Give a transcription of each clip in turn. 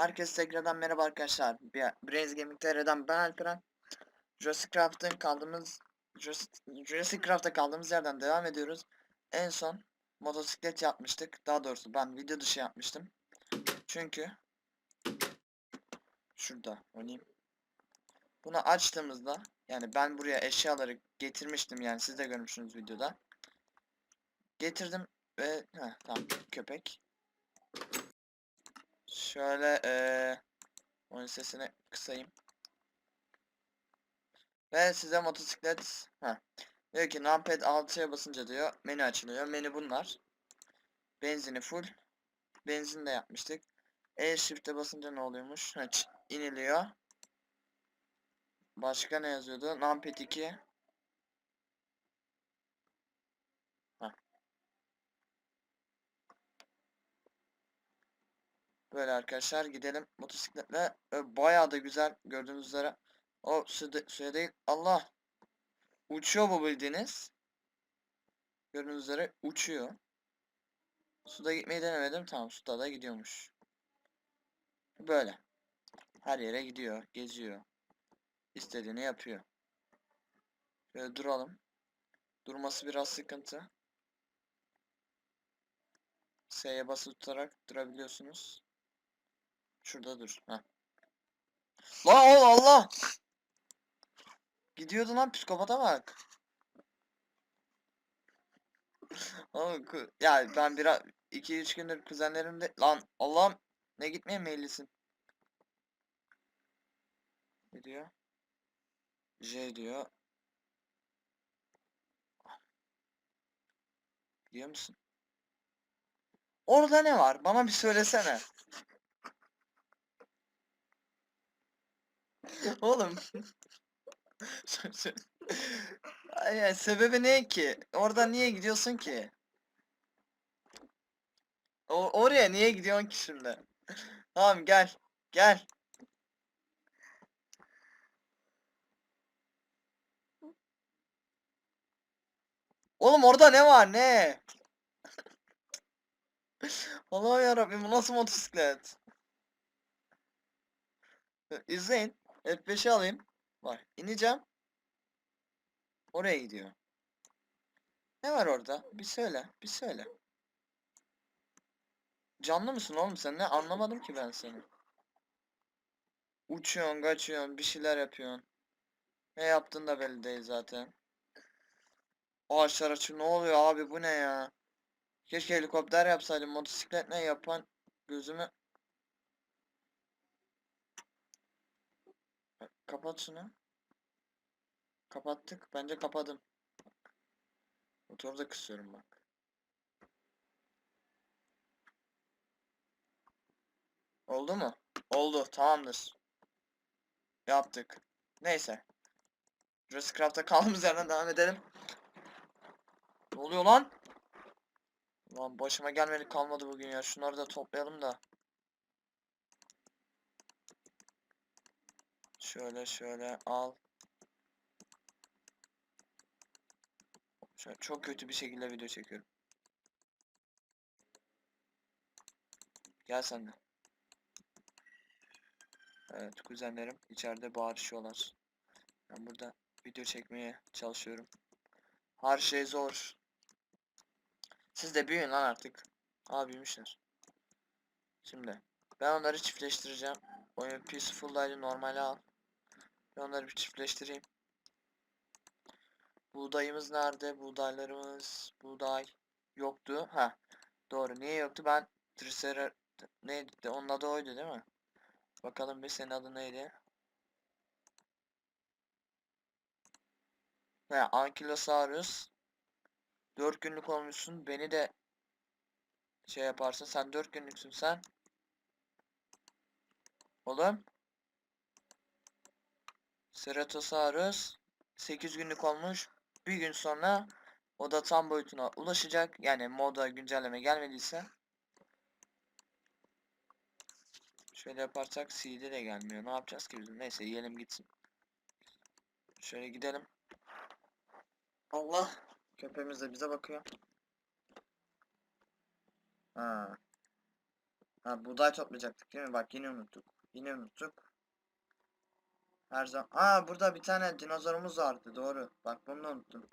Herkese tekrardan merhaba arkadaşlar. Brains Gaming TR'den ben Alperen. Jurassic Craft'ın kaldığımız Jurassic Craft'ta kaldığımız yerden devam ediyoruz. En son motosiklet yapmıştık. Daha doğrusu ben video dışı yapmıştım. Çünkü şurada oynayayım. Bunu açtığımızda yani ben buraya eşyaları getirmiştim yani siz de görmüşsünüz videoda. Getirdim ve heh, tamam köpek. Şöyle eee oyun sesini kısayım. Ve size motosiklet ha diyor ki numpad 6'ya basınca diyor menü açılıyor. Menü bunlar. Benzini full. Benzin de yapmıştık. E shift'e basınca ne oluyormuş? Ha, iniliyor. Başka ne yazıyordu? Numpad 2. Böyle arkadaşlar gidelim motosikletle. Bayağı da güzel gördüğünüz üzere. O suya değil. Allah. Uçuyor bu bildiğiniz. Gördüğünüz üzere uçuyor. Suda gitmeyi denemedim. Tamam suda da gidiyormuş. Böyle. Her yere gidiyor. Geziyor. İstediğini yapıyor. Şöyle duralım. Durması biraz sıkıntı. S'ye basılı tutarak durabiliyorsunuz. Şurada dur. Heh. Lan Allah Allah. Gidiyordu lan psikopata bak. Ya ben bir 2-3 gündür kuzenlerimde lan Allah'ım ne gitmeye meyillisin. Ne diyor? J diyor. Biliyor musun? Orada ne var? Bana bir söylesene. Oğlum. Ay, ya, sebebi ne ki? Orada niye gidiyorsun ki? O oraya niye gidiyorsun ki şimdi? Tamam gel. Gel. Oğlum orada ne var ne? Allah'ım yarabbim bu nasıl motosiklet? İzleyin. F5'i alayım. Var. İneceğim. Oraya gidiyor. Ne var orada? Bir söyle. Bir söyle. Canlı mısın oğlum sen? Ne anlamadım ki ben seni. Uçuyorsun, kaçıyorsun, bir şeyler yapıyorsun. Ne yaptın da belli değil zaten. Ağaçlar açıyor. Ne oluyor abi bu ne ya? Keşke helikopter yapsaydım. Motosiklet ne yapan gözümü Kapat şunu. Kapattık. Bence kapadım. Bak. Da kısıyorum bak. Oldu mu? Oldu. Tamamdır. Yaptık. Neyse. Jurassic Craft'ta kaldığımız yerden devam edelim. Ne oluyor lan? Lan başıma gelmedi kalmadı bugün ya. Şunları da toplayalım da. Şöyle şöyle al. Şöyle çok kötü bir şekilde video çekiyorum. Gel sen de. Evet kuzenlerim içeride bağırışıyorlar. Ben burada video çekmeye çalışıyorum. Her şey zor. Siz de büyüyün lan artık. Aa büyümüşler. Şimdi ben onları çiftleştireceğim. Oyun peaceful'daydı normale al. Ben onları bir çiftleştireyim. Buğdayımız nerede? Buğdaylarımız buğday yoktu. Ha doğru. Niye yoktu? Ben Tricer neydi? Onun adı oydu değil mi? Bakalım bir senin adı neydi? He Ankylosaurus. 4 günlük olmuşsun. Beni de şey yaparsın. Sen 4 günlüksün sen. Oğlum. Ceratosaurus 8 günlük olmuş. Bir gün sonra o da tam boyutuna ulaşacak. Yani moda güncelleme gelmediyse. Şöyle yaparsak CD de gelmiyor. Ne yapacağız ki bizim? Neyse yiyelim gitsin. Şöyle gidelim. Allah. Köpeğimiz de bize bakıyor. Ha. Ha buğday toplayacaktık değil mi? Bak yine unuttuk. Yine unuttuk. Her zaman. Aa burada bir tane dinozorumuz vardı. Doğru. Bak bunu da unuttum.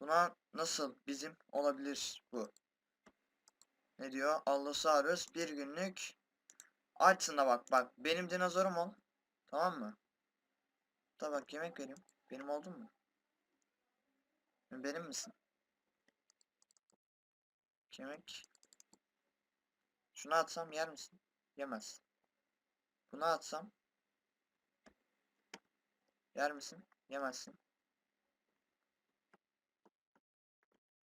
Buna nasıl bizim olabilir bu? Ne diyor? Allosaurus bir günlük açsın da bak bak benim dinozorum ol. Tamam mı? Da bak yemek vereyim. Benim oldun mu? Benim misin? Yemek. Şunu atsam yer misin? Yemez. Bunu atsam yer misin? Yemezsin.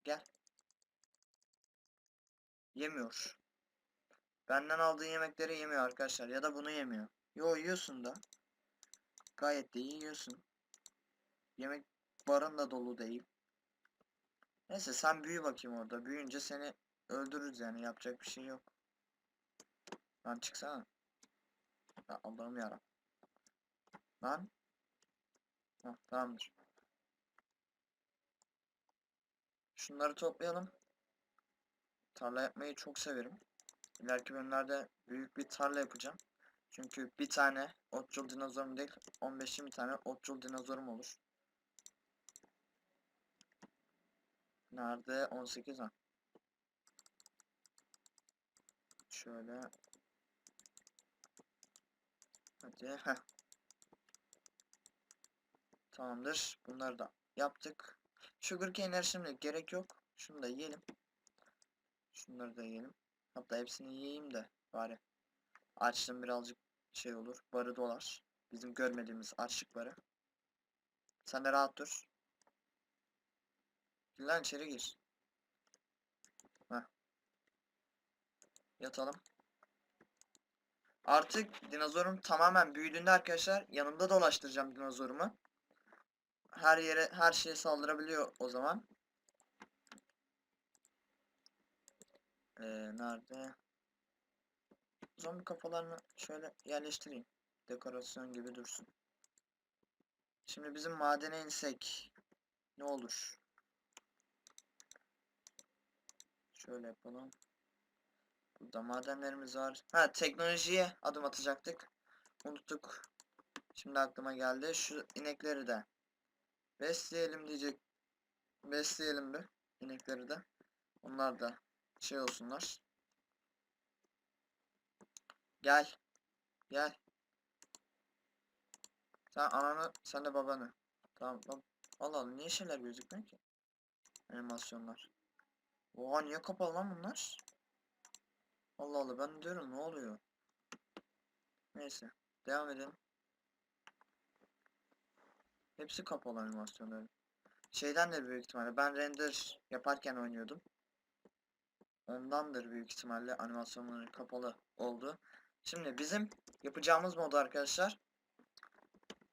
Gel. Yemiyor. Benden aldığı yemekleri yemiyor arkadaşlar. Ya da bunu yemiyor. Yo yiyorsun da. Gayet de iyi yiyorsun. Yemek barın da dolu değil. Neyse sen büyü bakayım orada. Büyüyünce seni öldürürüz yani. Yapacak bir şey yok. Lan çıksana. Ya Allah'ım yarabbim. Lan. Hah, tamamdır. Şunları toplayalım. Tarla yapmayı çok severim. İleriki bölümlerde büyük bir tarla yapacağım. Çünkü bir tane otçul dinozorum değil, 15-20 tane otçul dinozorum olur. Nerede? 18 ha. Şöyle. Hadi. Heh. Tamamdır. Bunları da yaptık. Sugarcane'ler şimdi gerek yok. Şunu da yiyelim. Şunları da yiyelim. Hatta hepsini yiyeyim de bari. Açlığım birazcık şey olur. Barı dolar. Bizim görmediğimiz açlık barı. Sen de rahat dur. Gir Lan içeri gir. Heh. Yatalım. Artık dinozorum tamamen büyüdüğünde arkadaşlar yanımda dolaştıracağım dinozorumu. Her yere her şeye saldırabiliyor o zaman. Ee, nerede? Zombi kafalarını şöyle yerleştireyim. Dekorasyon gibi dursun. Şimdi bizim madene insek ne olur? Şöyle yapalım. Burada madenlerimiz var. Ha teknolojiye adım atacaktık. Unuttuk. Şimdi aklıma geldi. Şu inekleri de besleyelim diyecek. Besleyelim bir inekleri de. Onlar da şey olsunlar. Gel. Gel. Sen ananı, sen de babanı. Tamam. Allah Allah niye şeyler gözükmüyor ki? Animasyonlar. Oha niye kapalı lan bunlar? Allah Allah ben diyorum ne oluyor? Neyse. Devam edelim. Hepsi kapalı animasyonların. Şeydendir büyük ihtimalle. Ben render yaparken oynuyordum. Ondandır büyük ihtimalle animasyonları kapalı oldu. Şimdi bizim yapacağımız mod arkadaşlar.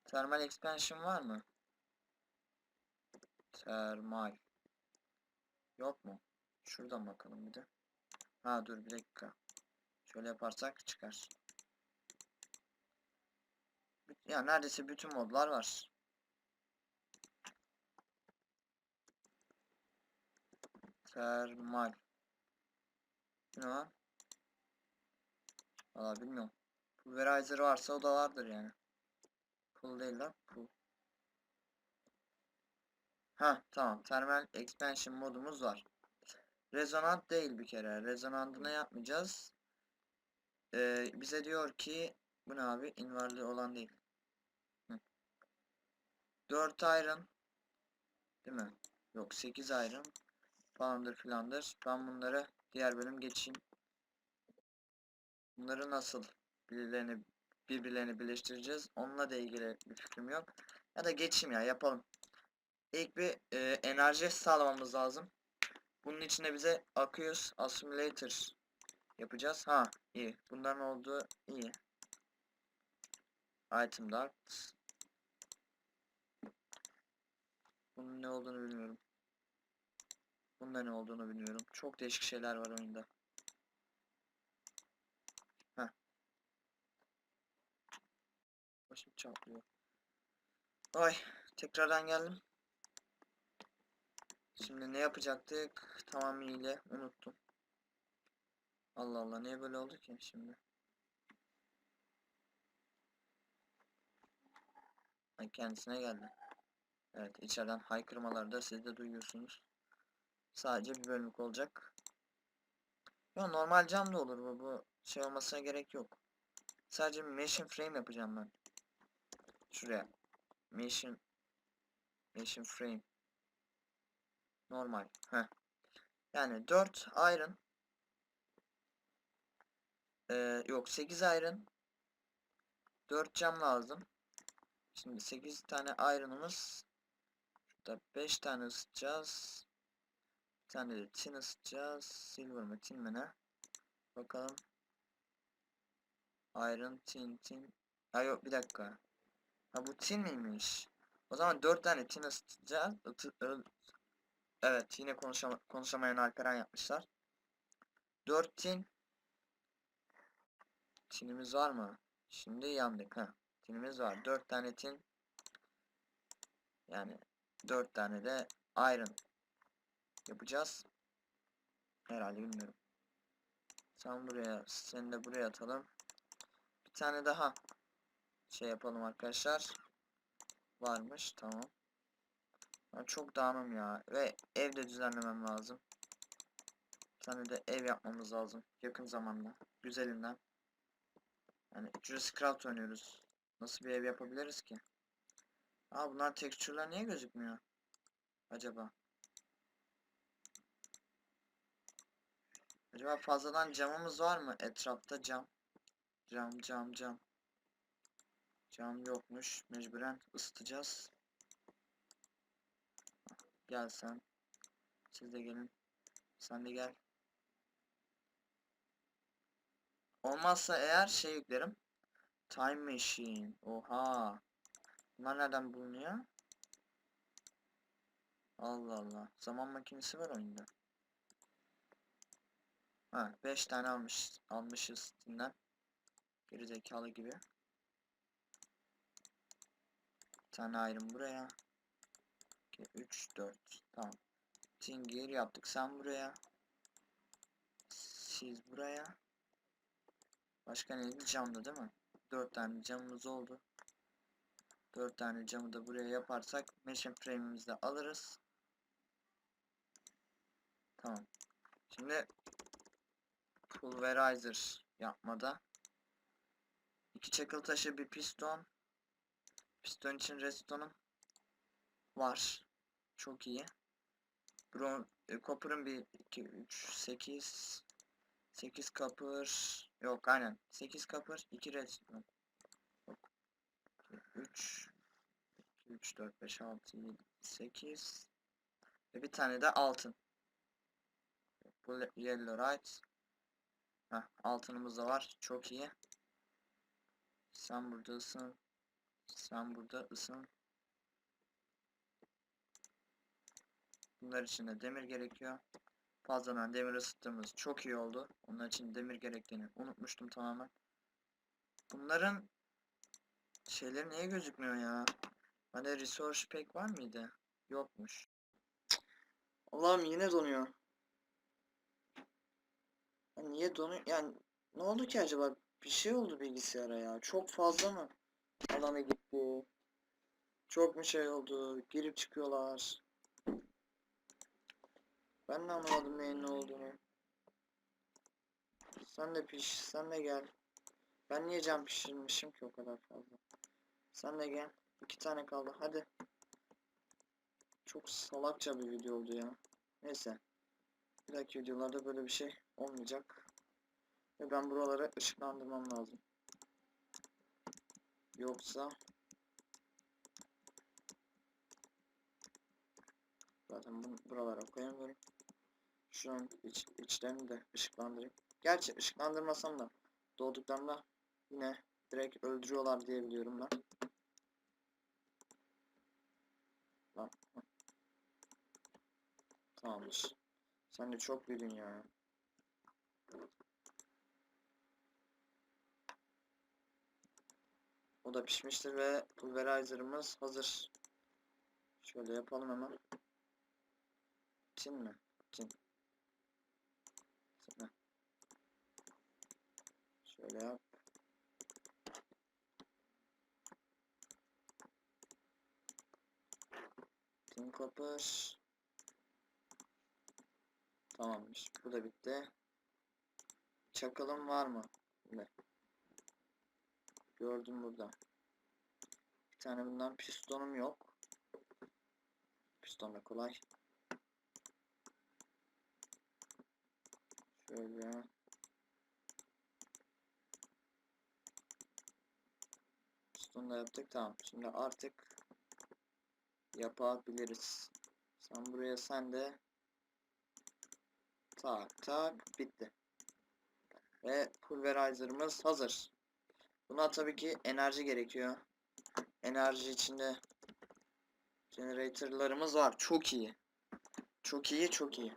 Thermal expansion var mı? Thermal. Yok mu? Şuradan bakalım bir de. Ha dur bir dakika. Şöyle yaparsak çıkar. Ya neredeyse bütün modlar var. Termal. Ne lan? Valla bilmiyorum. Pulverizer varsa o da vardır yani. Pull değil lan. Pull. Ha tamam. Thermal expansion modumuz var. Rezonant değil bir kere. Rezonantını yapmayacağız. Ee, bize diyor ki bu ne abi? Invarlı olan değil. Hı. 4 iron değil mi? Yok 8 iron falandır filandır. Ben bunları diğer bölüm geçeyim. Bunları nasıl birbirlerini birbirlerini birleştireceğiz? Onunla da ilgili bir fikrim yok. Ya da geçeyim ya yapalım. İlk bir e, enerji sağlamamız lazım. Bunun içine bize Aqueous Assimilator yapacağız. Ha iyi. Bunların olduğu iyi. Item Ducts. Bunun ne olduğunu bilmiyorum. Bunda ne olduğunu bilmiyorum. Çok değişik şeyler var oyunda. Heh. Başım çarpıyor. Ay tekrardan geldim. Şimdi ne yapacaktık? Tamamıyla unuttum. Allah Allah niye böyle oldu ki şimdi? Ay, kendisine geldi. Evet içeriden haykırmaları da siz de duyuyorsunuz. Sadece bir bölümlük olacak. Ya normal cam da olur bu. Bu şey olmasına gerek yok. Sadece machine frame yapacağım ben. Şuraya. Machine Machine frame. Normal. Heh. Yani 4 iron. Ee, yok 8 iron. 4 cam lazım. Şimdi 8 tane iron'ımız. Şurada 5 tane ısıtacağız. Tane de tin ısıtacağız. Silver mı tin mi ne? Bakalım. Iron, tin, tin. Ha yok bir dakika. Ha bu tin miymiş? O zaman 4 tane tin ısıtacağız. Evet yine konuşama, konuşamayan Alperen yapmışlar. 4 tin. Tinimiz var mı? Şimdi yandık ha. Tinimiz var. 4 tane tin. Yani 4 tane de iron yapacağız. Herhalde bilmiyorum. Sen buraya, seni de buraya atalım. Bir tane daha şey yapalım arkadaşlar. Varmış, tamam. Ben çok dağınım ya ve evde düzenlemem lazım. Bir tane de ev yapmamız lazım yakın zamanda. Güzelinden. Yani Jurassic Craft oynuyoruz. Nasıl bir ev yapabiliriz ki? Aa bunlar tekstürler niye gözükmüyor? Acaba? Acaba fazladan camımız var mı? Etrafta cam. Cam cam cam. Cam yokmuş. Mecburen ısıtacağız. Gel sen. Siz de gelin. Sen de gel. Olmazsa eğer şey yüklerim. Time Machine. Oha. Bunlar nereden bulunuyor? Allah Allah. Zaman makinesi var oyunda. Ha 5 tane almış almışız Steam'den. Gerizekalı gibi. Bir tane ayrım buraya. 3 4 tamam. Tingir yaptık. Sen buraya. Siz buraya. Başka neydi? Camda değil mi? 4 tane camımız oldu. 4 tane camı da buraya yaparsak Machine Frame'imizi alırız. Tamam. Şimdi Pulverizer yapmada. İki çakıl taşı bir piston. Piston için redstone'um var. Çok iyi. Bron e, Copper'ın bir 2 3 8 8 copper yok aynen. 8 copper 2 redstone. Yok. 3 3 4 5 6 7 8 ve bir tane de altın. Bu yellow right Heh, altınımız da var. Çok iyi. Sen burada ısın. Sen burada ısın. Bunlar için de demir gerekiyor. Fazladan demir ısıttığımız çok iyi oldu. Onun için demir gerektiğini unutmuştum tamamen. Bunların şeyleri niye gözükmüyor ya? Hani resource pack var mıydı? Yokmuş. Allah'ım yine donuyor. Ya niye donuyor? Yani ne oldu ki acaba? Bir şey oldu bilgisayara ya. Çok fazla mı? Alana gitti. Çok mu şey oldu? Girip çıkıyorlar. Ben de anlamadım neyin ne olduğunu. Sen de piş, sen de gel. Ben niye cam pişirmişim ki o kadar fazla? Sen de gel. İki tane kaldı. Hadi. Çok salakça bir video oldu ya. Neyse. Bir videolarda böyle bir şey olmayacak. Ve ben buraları ışıklandırmam lazım. Yoksa zaten bunu buralara koyamıyorum. Şu an iç, içlerini de ışıklandırayım. Gerçi ışıklandırmasam da doğduklarında yine direkt öldürüyorlar diye biliyorum ben. Tamamdır. Sen de çok büyüdün ya. O da pişmiştir ve pulverizer'ımız hazır. Şöyle yapalım hemen. Tin mi? Tin. Tin. Şöyle yap. Tin Copper. Tamammış. Bu da bitti. Çakalım var mı? Ne? Gördüm burada. Bir tane bundan pistonum yok. Piston da kolay. Şöyle. Piston da yaptık. Tamam. Şimdi artık yapabiliriz. Sen buraya sen de tak bitti. Ve pulverizer'ımız hazır. Buna tabii ki enerji gerekiyor. Enerji içinde generatorlarımız var. Çok iyi. Çok iyi, çok iyi.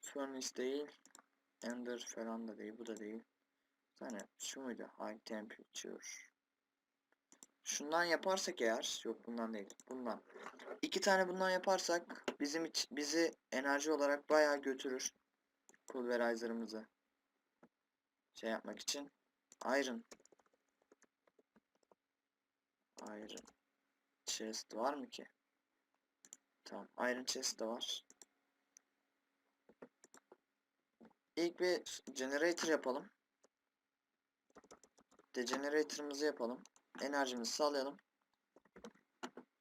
Furnace değil. Ender falan da değil. Bu da değil. Tane şu muydu? High temperature. Şundan yaparsak eğer, yok bundan değil. Bundan. İki tane bundan yaparsak bizim iç, bizi enerji olarak bayağı götürür. Pulverizer'ımızı şey yapmak için. Iron. Iron. Chest var mı ki? Tamam. Iron chest de var. İlk bir generator yapalım. Degenerator'ımızı yapalım. Enerjimizi sağlayalım.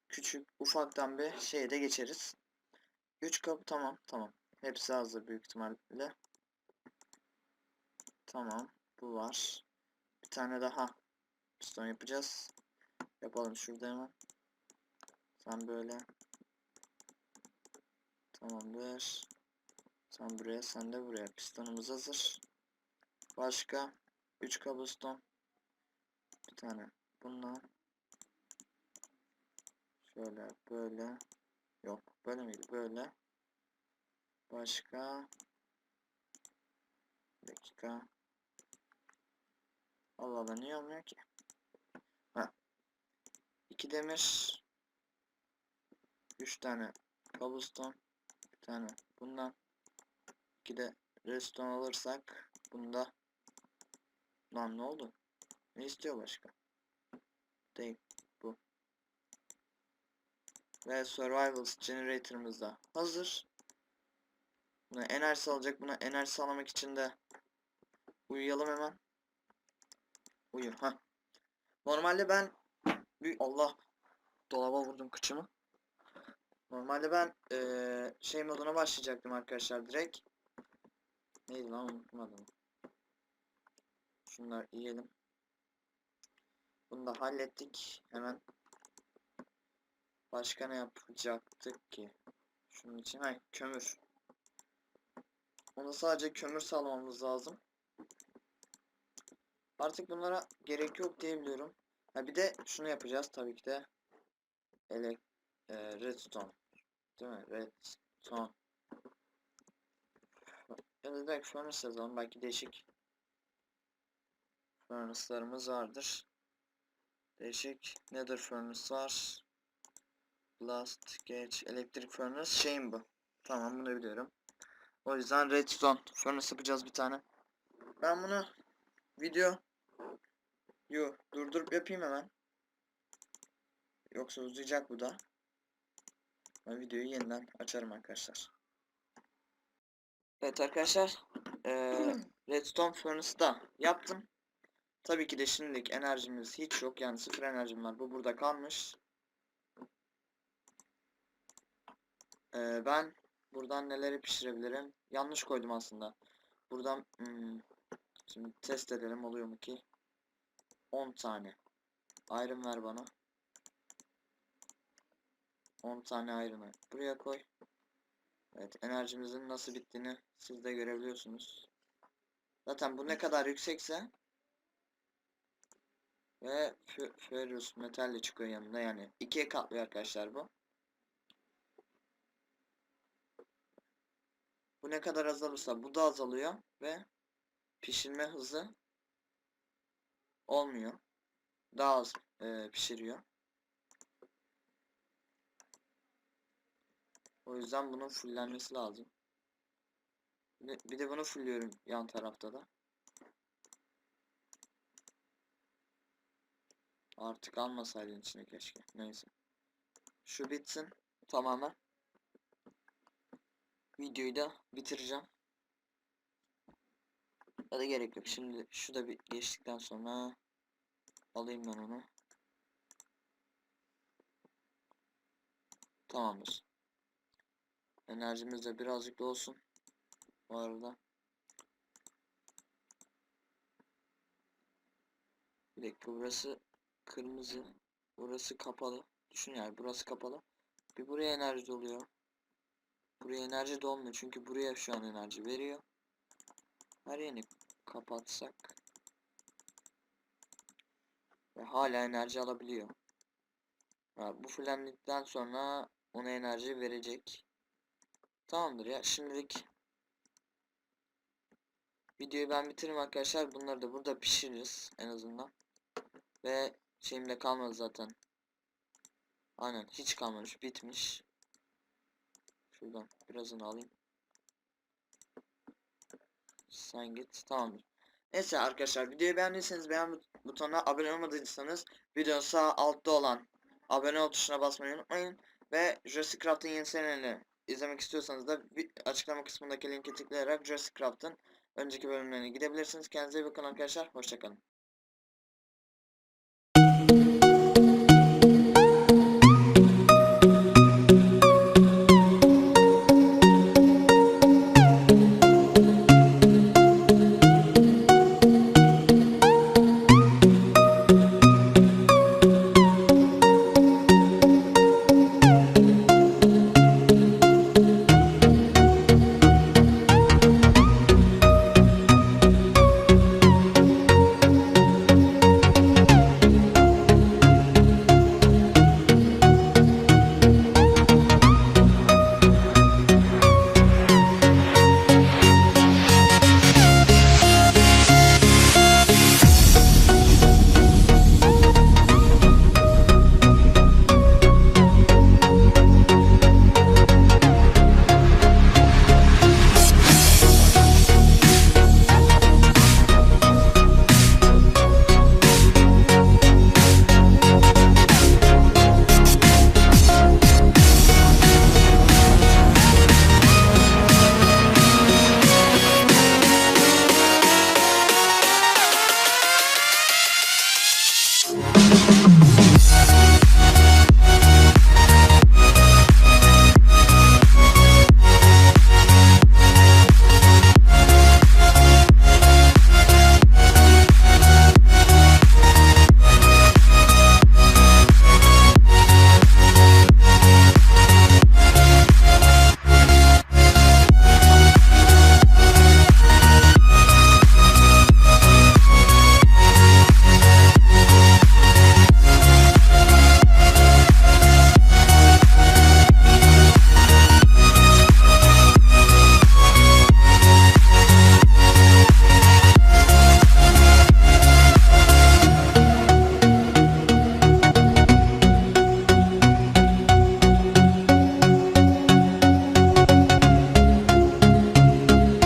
Küçük ufaktan bir şeye de geçeriz. 3 kapı tamam tamam. Hepsi hazır büyük ihtimalle. Tamam. Bu var. Bir tane daha piston yapacağız. Yapalım şurada hemen. Sen böyle. Tamamdır. Sen buraya, sen de buraya. Pistonumuz hazır. Başka 3 kabuston. Bir tane bununla. Şöyle böyle. Yok böyle miydi? Böyle. Başka. Bir dakika. Allah Allah niye olmuyor ki? Ha. İki demir. Üç tane cobblestone. Bir tane bundan. İki de redstone alırsak. Bunda. Lan ne oldu? Ne istiyor başka? Değil. Bu. Ve survival generator'ımız da hazır. Buna enerji alacak. Buna enerji sağlamak için de uyuyalım hemen. Uyu. ha. Normalde ben bir Allah dolaba vurdum kıçımı. Normalde ben eee, şey moduna başlayacaktım arkadaşlar direkt. Neydi lan unuttum adını. Şunları yiyelim. Bunu da hallettik. Hemen başka ne yapacaktık ki? Şunun için hay kömür. Ona sadece kömür sağlamamız lazım. Artık bunlara gerek yok diye biliyorum. Ha bir de şunu yapacağız tabii ki de. Elek e, redstone. Değil mi? Redstone. Ya da direkt furnace yazalım. Belki değişik furnace'larımız vardır. Değişik nether furnace var. Blast, geç, elektrik furnace şeyim bu. Tamam bunu biliyorum. O yüzden redstone furnace yapacağız bir tane. Ben bunu video Yo durdurup yapayım hemen. Yoksa uzayacak bu da. Ben videoyu yeniden açarım arkadaşlar. Evet arkadaşlar. Ee, Redstone Furnace'da yaptım. Tabii ki de şimdilik enerjimiz hiç yok. Yani sıfır enerjim var. Bu burada kalmış. Ee, ben buradan neleri pişirebilirim? Yanlış koydum aslında. Buradan hmm, şimdi test edelim oluyor mu ki? 10 tane. Iron ver bana. 10 tane iron'ı buraya koy. Evet enerjimizin nasıl bittiğini siz de görebiliyorsunuz. Zaten bu ne kadar yüksekse ve ferrous metalle çıkıyor yanında yani ikiye katlıyor arkadaşlar bu. Bu ne kadar azalırsa bu da azalıyor ve pişirme hızı olmuyor. Daha az e, pişiriyor. O yüzden bunun fullenmesi lazım. Bir de, bunu fulluyorum yan tarafta da. Artık almasaydın içine keşke. Neyse. Şu bitsin. Tamamen. Videoyu da bitireceğim. Ya da gerek yok. Şimdi şu da bir geçtikten sonra alayım ben onu. Tamamdır. Enerjimiz de birazcık da olsun. Bu arada. Bir dakika burası kırmızı. Burası kapalı. Düşün yani burası kapalı. Bir buraya enerji doluyor. Buraya enerji dolmuyor çünkü buraya şu an enerji veriyor. Her yerini kapatsak ve hala enerji alabiliyor. Ha, bu fullenlikten sonra ona enerji verecek. Tamamdır ya şimdilik videoyu ben bitiririm arkadaşlar. Bunları da burada pişiririz en azından. Ve şeyimde kalmadı zaten. Aynen hiç kalmamış bitmiş. Şuradan birazını alayım. Sen git tamamdır. Neyse arkadaşlar videoyu beğendiyseniz beğen but- butonuna abone olmadıysanız videonun sağ altta olan abone ol tuşuna basmayı unutmayın. Ve Jurassic Craft'ın yeni serilerini izlemek istiyorsanız da açıklama kısmındaki linki tıklayarak Jurassic Craft'ın önceki bölümlerine gidebilirsiniz. Kendinize iyi bakın arkadaşlar. Hoşçakalın.